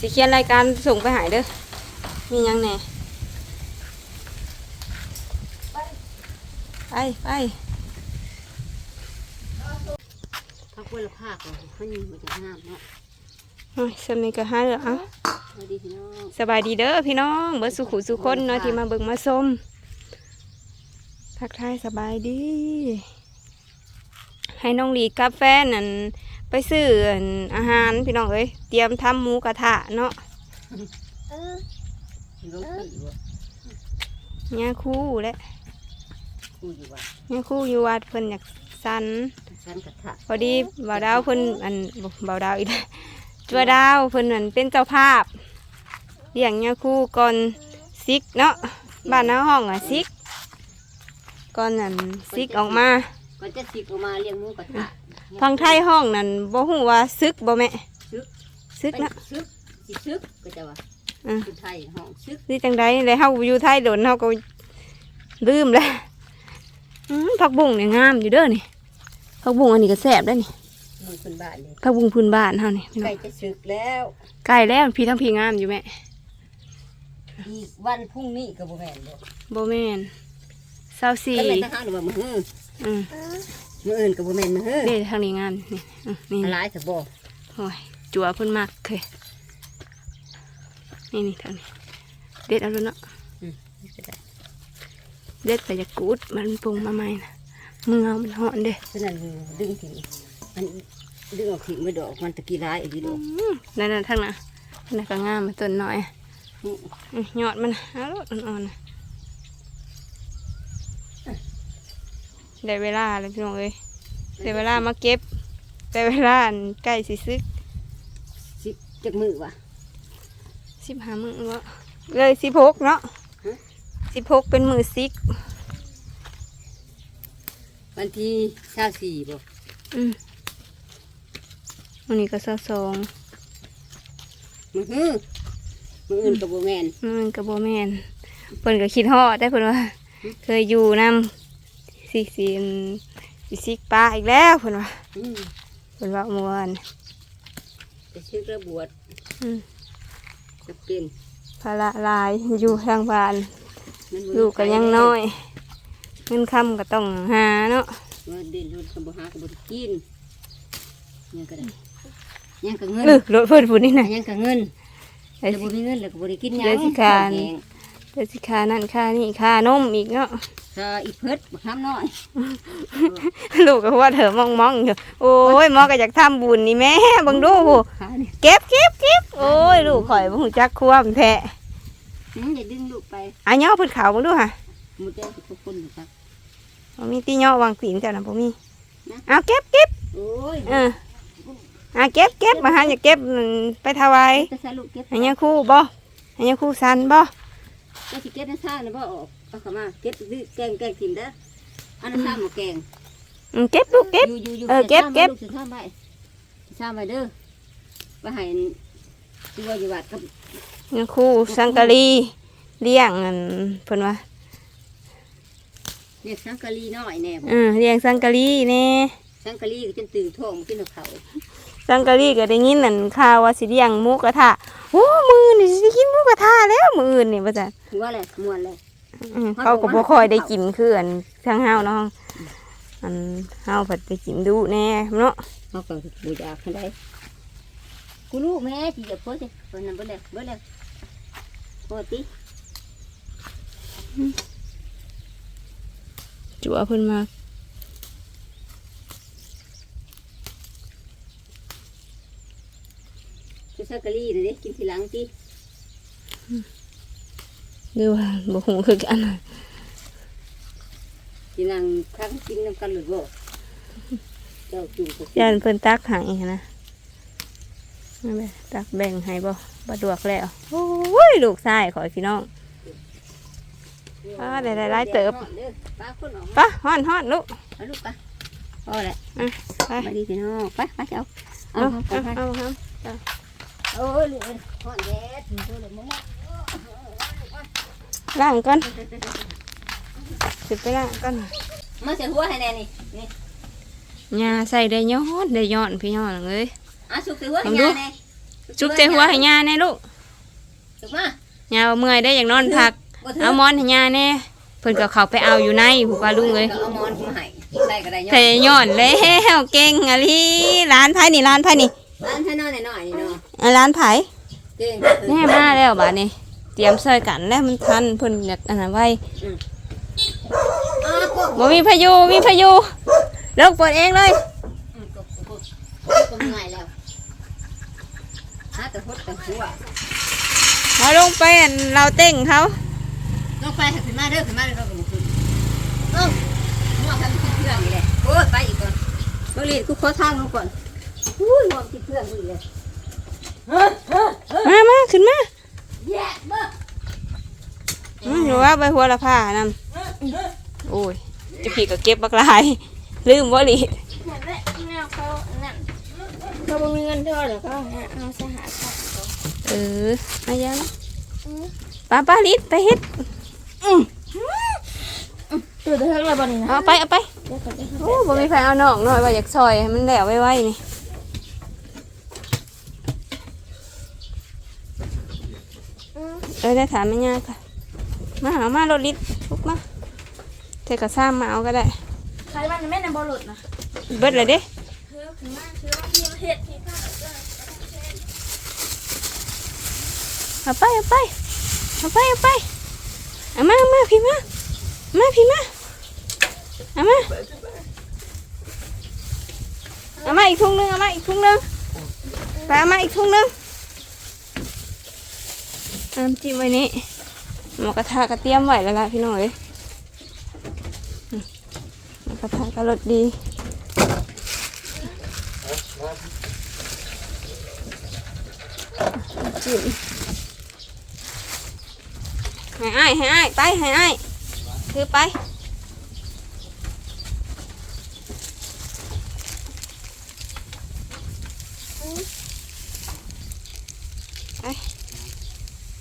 สิเขียนรายการส่งไปใหายเด้อ มีหยังแหน่ไปไปพักคนละภาคเลยมันอยู่มาจากน้ำเนาะโอ้ยสำนี้ก็หาแล้วเอ้าสวัสดีพี่น้องสบายดีเด้อพี่น้องเบิดสุขุสุคนเนาะที่มาเบิ่งมาชมทักทายสบายดี ให้น้องหลีกับแฟนนั่น ไปซื้ออั่นอาหารพี่น้องเอ้ยเตรียมทำหมูกระทะเนาะรถขี่บ่เนี่ยคู่และคู่อยู่ว่าเนี่ยคู่อยู่วัดเพิ่นอยากสันสันกระทะพอดีบ่าวดาวเพิ่นอันบ่บ่าวดาวอีกแล้วจัวดาวเพิ่นนั่นเป็นเจ้าภาพเลี้ยงเนี่ยคู่ก่อนซิกเนาะบ้านน้าห้องอะซิกก่อนนั่นซิกออกมา ก็จะสิกออกมาเลี้ยงหมูกระทะ ฟังไทยห้องนั่นบ่ฮู้ว่าซึกบ่แม่ซึกซึกเนาะซึกสิซึกก็จะว่าอือคือไทยห้องซึกนี่จังไดแล้วเฮาอยู่ไทยโดนเฮาก็ลืมแล้วอืมผักบุ้งนี่งามอยู่เด้อนี่ผักบุ้งอันนี้ก็แซ่บเด้อนี่มือคนบ้านเลยผักบุ้งพื้นบ้านเฮานี่พี่น้ใกอล้งจะซึกแล้วใกล้แล้วพี่ทั้งพี่งามอยู่แม่อีกวันพรุ่งนี้ก็บ่แม่นบ่บ่แม่นเศร้าสี่ก็แม่นทหารว่ามื้อฮื้ออื มมื้ออื่นก็บ่แม่นมื้อฮื้อนี่ทางนี้งามนี่อืมนี่หลายซะบ่โอ้ยจัวเพิ่นมากเคยนี่นี่ทางนี้เด็ดเอาเลยเนาะอืมก็ได้เด็ดไปจะกูดมันปรุงมาใหม่นะมือเอามันหอนเด้ฉะนั้นดึงทิ้งมันดึงออกทิ้งไม่ดอกมันตะกี้ร้ายอีกดอกอืมนั่นน่ะทางน่ะนั่นก็งามมาต้นน้อยอะอืมยอดมันเอาลูกอ่อนๆน่ะ ได้เวลาแล้วพี่น้องเอ้ยได้เวลามาเก็บได้เวลาอันใกล้สิซึกสิบจักมือวะสิบห้ามือวะเลยสิบหกเนาะฮะสิบหกเป็นมือซิกวันที่เช้าสี่บ่อืมวันนี้ก็เศร้าสองมือฮื้อมืออื่นกับโบแมนมันก็บ่แม่นเพิ่นก็คิดฮอดได้เพิ่นว่า เคยอยู่นำ สิสิอันสิซิกปลาอีกแล้วเพิ่นว่าอืมเพิ่นว่าเมื่อวานจะชื่อกระบวดอืมจะเป็นภาระหลายอยู่ทางบ้านมันบ่ลูกก็ยังน้อยเงินคำก็ต้องหาเนาะว่าเดินรถกับบ่หากับบ่ได้กินยังก็ได้ยังก็เงินเออรถเพิ่นผู้นี่น่ะยังก็เงินไอ้ แต่บ่มีเงินแล้วก็บ่ได้กินหยังเดี๋ยวสิการแห้ง แต่สิค่านั่นค่านี่ค่านมอีกเนาะก็อีเพิดบักน้ำน้อยลูกก็ว่าเถอะมองมองๆอยู่โอ้ยหมอก็อยากทำบุญนี่แม่เบังดูผู้ขานี่เก็บเก็บเก็บโอ้ยลูกข่อยบ่ฮู้จักความแท้อืมอย่าดึงลูกไปอันย่อเพิ่นขาวเบังดูค่ะหมดแล้วทุกคนนะครับบ่มีตีย่อวางปีนจ้ะนะบ่มีนะเอาเก็บเก็บโอ้ยเอออะเก็บเก็บมาหาอย่าเก็บอืมไปถวายจะใส่ลูกเก็บอันยังคู่บ่อันยังคู่สันบ่ ก็สิเก็บในซ่านะบ่ออกเอาเข้ามาเก็บดื้อแกงแกงถิ่มเด้ออันนั้นซ่าหมกแกงอืมเก็บลูกเก็บ อยู่อยู่อยู่เออเก็บเก็บใส่ซ่าไว้ใส่ซ่าไว้เด้อไว้ให้ตัวอยู่วัดกับยังคู่สังกะรีเลี้ยงอันเพิ่นว่าเรียกสังกะลีน้อยแน่บ่เออเลี้ยงสังกะรีแน่สังกะลีก็จนตื่นท้องมากินกับเขาวสังกะรีก็ได้ยินนั่นข่าวว่าสิเลี้ยงหมูกระทะโอ้มือนี่สิกินหมูกระทะแล้วมื้ออื่นนี่ว่าซั่นหัวแหละม่วนเลยอืมเขาก็บ่ค่อยได้กินคืออันทางเฮาเนาะอันเฮาเพิ่นไปกินดูแน่เนาะเขาก็บูชาเขาได้กูรู้แม่ที่จะพูดสิคนนั้นเบ่เลยเบ่เลยโอ้ติจัวเพิ่นมาคือสังกะลีเด้อเด้กินทีหลังติ หรือว่าบ่ฮู้คือกันทีหลังครั้งกินน้ำกันหรือบ่เจ้าจู่ก็ย่านเพิ่นตักให้นะนั่นแหละตักแบ่งให้บ่บ่ดวกแล้วโอ้ยลูกชายขอยพี่น้อง อ่าได้ๆหลายเติบด้อป้าคนออกมาปะฮ้อนฮ้อนลูก เอาลูกไปพอแหละอะไปมาดีพี่น้องไปไปเจ้าเอาเอาเอาเอาเอาเอา เอาโอ้ยลูกเอ้ยหอนแดดถึงตัวเลยมึง ล้างก่อนสิไปล้างก่อนมาใส่หัวให้แน่นี่นี่ยาใส่ได้ย้อนได้ย้อนพี่น้องเอ้ยอะสุกใส่หัวให้ลองดูยาแน่จุกใจหัวให้ย่าแน่ลูกจุกมาย่าว่าเมื่อยได้อย่างนอนพักบ่ถืเอามอนให้ย่าแน่เพิ่นก็เข้าไปเอาอยู่ในผู้ว่าลุงเลยเอามอนมาให้ได้ก็ได้แต่ย้อนแล้วเก่งอะลีร้านไผนี่ร้านไผนี่ร้านท่านน้อยหน่อยนี่เนาะอะร้านไผเก่งแน่มาแล้วบัดนี้ เตรียมซอยกันแล้วมันทันเพิ่นอยากอันนั้นไว้อ้าวกบบ่มีพายุบ่มีพายุเลิกเปิดเองเลยกบกบกบกบง่ายแล้วหาแต่พดแต่หัวมาลงไปอันเราเต้งเขาลงไปขึ้นมาเด้อขึ้นมาเด้อเราก็บ่ขึ้นเอ้าหัวทำคิดเพื่อนนี่แหละโอ้ยไปอีกก่อนบริเวณกูขอทางลงก่อนอุ้ยหัวคิดเพื่อนกูอีกเลยมามาขึ้นมาแย่เบ้ ออืมหรือว่าใบหัวละผ้านำโอ้ยจะผีก็เก็บบักหลาย ลืมบ่ลิเหมือนแบบแนวเขานั่นเขาบ่มีเงินเท่าไหร่เขาหาเอาสหาเขาเออมายังป้าป้าลิดไปเฮ็ดตัวเท่าไหร่บ้านี่นะเอาไปเอาไปเดี๋ยวก่อนเดี๋ยวโอ้บ่มีใครเอาน้องหน่อยว่าอยากซอยให้มันแล้วไว้ๆนี่ เออได้ถามไม่ยากค่ะ มาเอามารถลิดลุกมาเทกระซ้ำมาเอาก็ได้ใครบ้านแม่ในบอลลูนนะเบิดเลยเด้คือถึงมากคือว่าที่เห็ดที่ผ้าก็เอาไปเอาไปเอาไปเอาไปเอามาเอามาพี่มามาพี่มาเอามาเอามาอีกถุงหนึงเอามาอีกถุงหนึงไปเอามาอีกถุงหนึง น้ำจิ้มไว้นี่หมูกระทะก็เตรียมไหวแล้วล่ะพี่น้องเอ้ยอืมหมูกระทะก็รสดีจิ้มให้อ้ายให้อ้ายไปให้อ้ายถือไป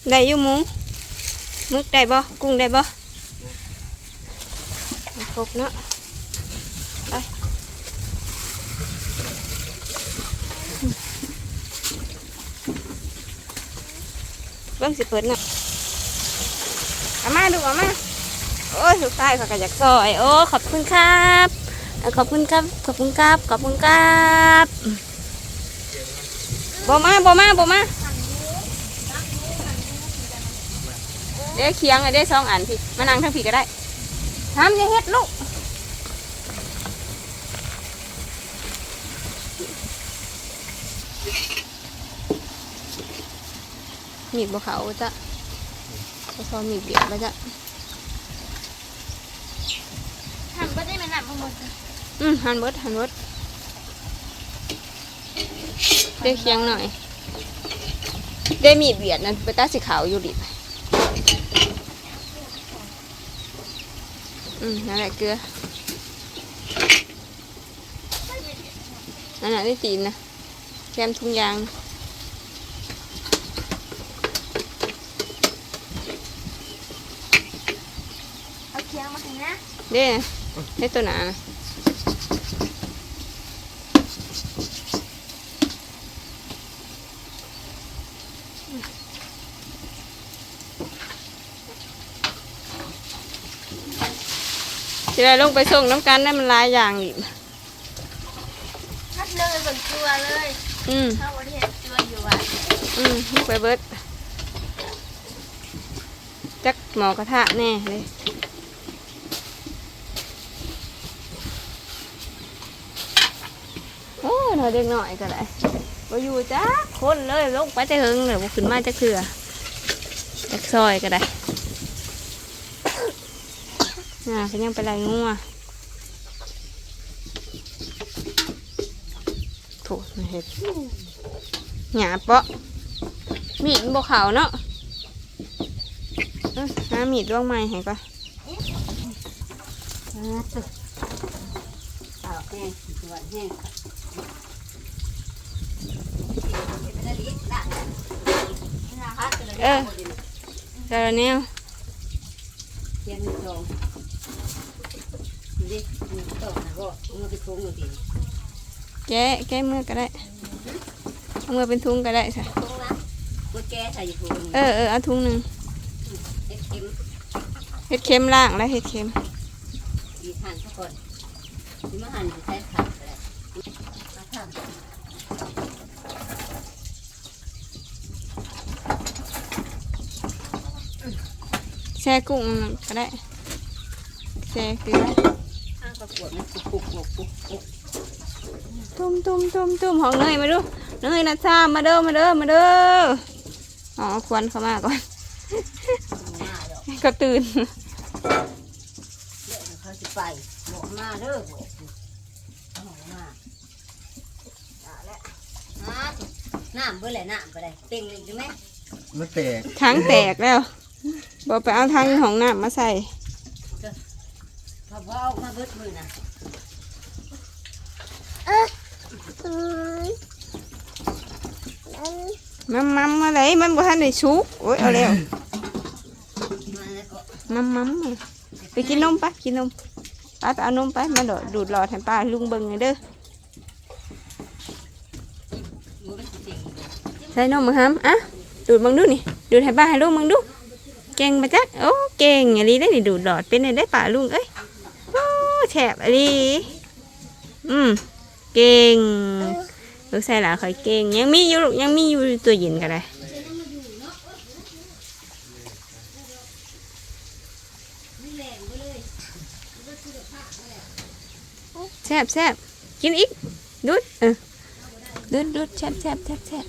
ได้อยู่หมูมึกได้บ่กุ้งได้บ่ครบเนาะไปเบิ่งสิเปิดเนาะเอามาดูเอามาโอ้ยลูกชายเขาก็อยากซอยโอ้ขอบคุณครับ ขอบคุณครับ ขอบคุณครับ ขอบคุณครับบอมาบอมาบอมา เดี๋ยวเคียงไอ้เดี๋ยวสองอันพี่มานั่งทั้งพี่ก็ได้ทำอยังเฮ็ดลูกมีดบ่เขาจ้ะพอซอมีเบียดแล้วจ้ะทำก็ได้ไม่หนักทั้งหมดอืมหันเบิดหันเบิดได้เคียงหน่อย ได้มีดเบียดนั่นไปตาสีขาวอยู่ดิ บอืมนั่นแหละเกลือนั่นแหละได้ตีนนะแคมทุ่งยาง เอาเคียงมาให้นะ เด้นะได้ตัวหนานะจะได้ลงไปส่งน้ำกันได้มันหลายอย่างอีกทัดเลยบนตัวเลยอืมเข้าประเทศตัวอยู่อะอืมลงไปเบิดจักหมอกระทะแน่เลยโอ้ยเราเด็กหน่อยก็ได้บ่อยู่จ้าคนเลยลงไปจะหึงเลยบ่ขึ้นมาจะเถื่อจักซอยก็ได้ น่าก็ยังไปไล่งัวถูกเห็ดหยาเปาะมีดมันบ่ขาเนาะเอ้ยหามีดร่วงไม้ให้ก่อนเอาแห้งสวนแห้งพักกันเลยเออจาระแนวเทียนหนึ่งสอง ดูดิหนึ่งสอนะก็เอามาไปโค้งหนึ่งทีแกะแกะมือก็ได้เอามือเป็นทุงก็ได้ใช่ตรงนะกูแกใส่อยู่ถุงเออเออเอาทุงหนึ่งเอ็ดเข็มเห็ดเค็มล่างและเห็ดเค็มดีหั่นทุกคนที่มาหั่นใช้ผักเลยมาทำแช่กุ้งก็ได้แช่เกลือข้ ระกวดมันปุกปุกปุกปุกปุกตุ้มตุ้มตุ้มตุ้มของเนยมาดูเนยนะจ้ามาเด้อมาเด้อมาเด้ออ๋อควนเข้ามาก่อนมาดอกก็ตื่นเดี๋ยวเขาจะไปบอกมาเด้อบอกบอกมาเอาละน้ำน้ำเบื่อแหละน้ำก็ได้เต็งเลยใช่ไหมมันแตกทั้งแตกแล้วบอกไปเอาทางของน้ำมาใส่ พอเอามาเบิดมือนะมัมมัมอะไรมันบ่ทันได้ชุกโอ้ยเอาแล้วมาแล้วก็มัมมัมมาไปกินนมปะกินนมป้าไปเอานมไปมาโดดดูดหลอดให้ป้าลุงเบิ่งหน่อยเด้อมือมันสิเต็งใส่นมมาห้ำอะดูดมึงดูนี่ดูดให้ป้าให้ลุงมึงดูเก่งมาจักโอ้เก่งอะไรได้นี่ดูดหลอดเป็นไงได้ป้าลุงเอ้ยโอ้ แฉบอะไรอืม เก่ง ลูกใส่หลาคอยเก่ง ยังมีอยู่ยังมีอยู่ตัวเย็นก็ได้แซบแซบกินอีก ดูดเออดูดดูดแซบแซบแซบแซบ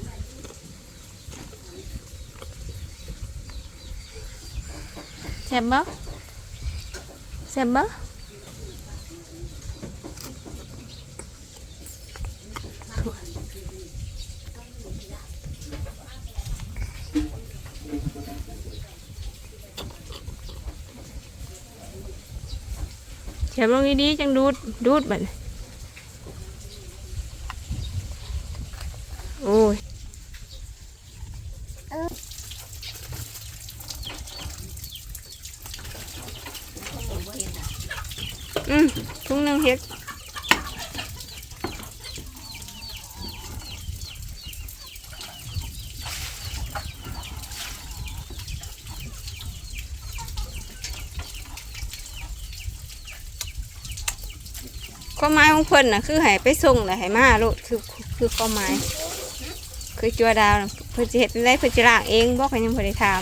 แซบบ่แซบบ่ เขียบลงดีๆจังดูดดูดบัดโอ้ยอืมทุ่งหนึงเฮ็ด ความหมายของเพิ่นน่ะคือให้ไปส่งแล้วให้มาโลดคือคือความหมายคือจัวดาวน่ะเพิ่นสิเฮ็ดได้เพิ่นสิล้างเองบอกให้ยังบ่ได้ถาม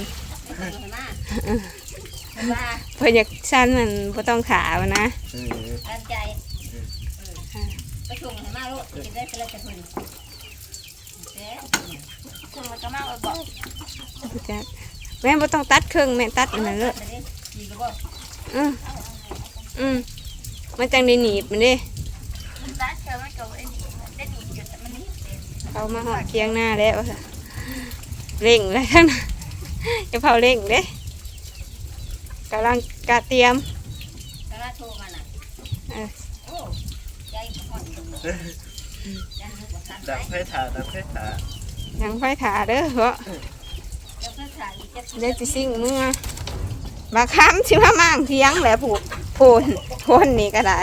เพิ่นอยากชั้นมันบ่ต้องถามนะเออตั้งใจไปส่งให้มาลูกกินได้ก็แล้วแต่เพิ่นเอ๊ะถึงมันก็มาบอกจ้ะแม่บ่ต้องตัดเครื่องแม่ตัดอันนั้นเลยจะได้กินก็บ่อืมอืม มันจังได้หนีบมันเด้เอมันก็ได้ดีได้ดีจุดแต่มันนี่เขามาหอดเทียงหน้าแล้วค่ะเร่งเลยทั้งนั้นจะเผาเร่งเด้กำลังกะเตรียมถ้าโทรมาน่ะเออโอ้ใจห่อนอยู่ยังนึกไฟถ่าดับไฟถ่ายังไฟถาเด้อเพราะเดี๋ยวเพิ่นถ่ายอีกจะเดี๋ยวจะซิ่งเมื่อมาค้ำชิมามั่งเทียงแหละผูก พูนโพนนี่ก็ได้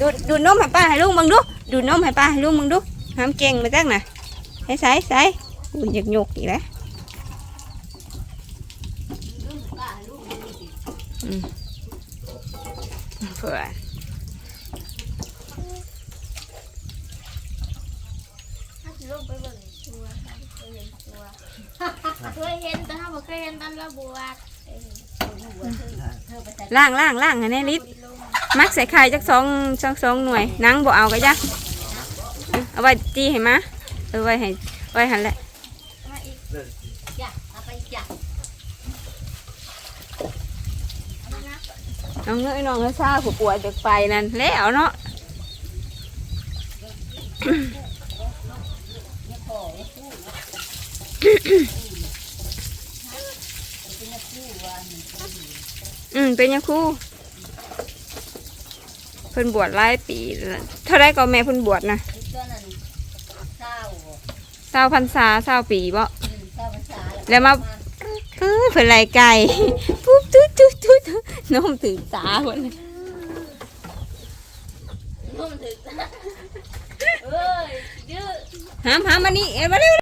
ดูดดูดนมให้ป้าให้ลุงมึงดูดูดนมให้ป้าให้ลุงมึงดูห้ามเก่งมาจักน่ะให้ใส่ใส่อุ้ยกหยกอีกแล้วเพื่อนเคยเห็นแต่ถ้าบ่เคยเห็นตอนเราบวช ลูกว่าเธอเธอไปแต่ล่างล่างล่างให้แน่ลิศบ่ได้ลงมักใส่ไข่จักสองสองสองหน่วยหนังบ่เอาก็จ้ะเอาไว้จี้ให้มาเออไว้ให้ไว้หันแหละมาอีกจ้ะเอาไปจ้ะเอามานับน้องเอ้ยน้องเอ้ยซาผู้ป่วยเด็กไปนั่นแล้วเนาะเนี่ยพ อเนี่ยคู่เนาะเป็นเนี่ยคู่ว่าอืมเป็นยังครู่เพิ่นบวชหลายปีแล้วเท่าไรก็แม่เพิ่นบวชนะไอ้ตัวนั้นเศร้าเศร้าพรรษาเศร้าปีบ่อืมเศร้าภาษาแล้วมาเอ้ยเพิ่นไหลไก่ปุ๊บตุ๊ดตุ๊ดตุ๊ดน้องตื่นตาเพิ่นนุ่มถึงเอ้ยยืดหามหามมานี่เอ็นมาเร็ว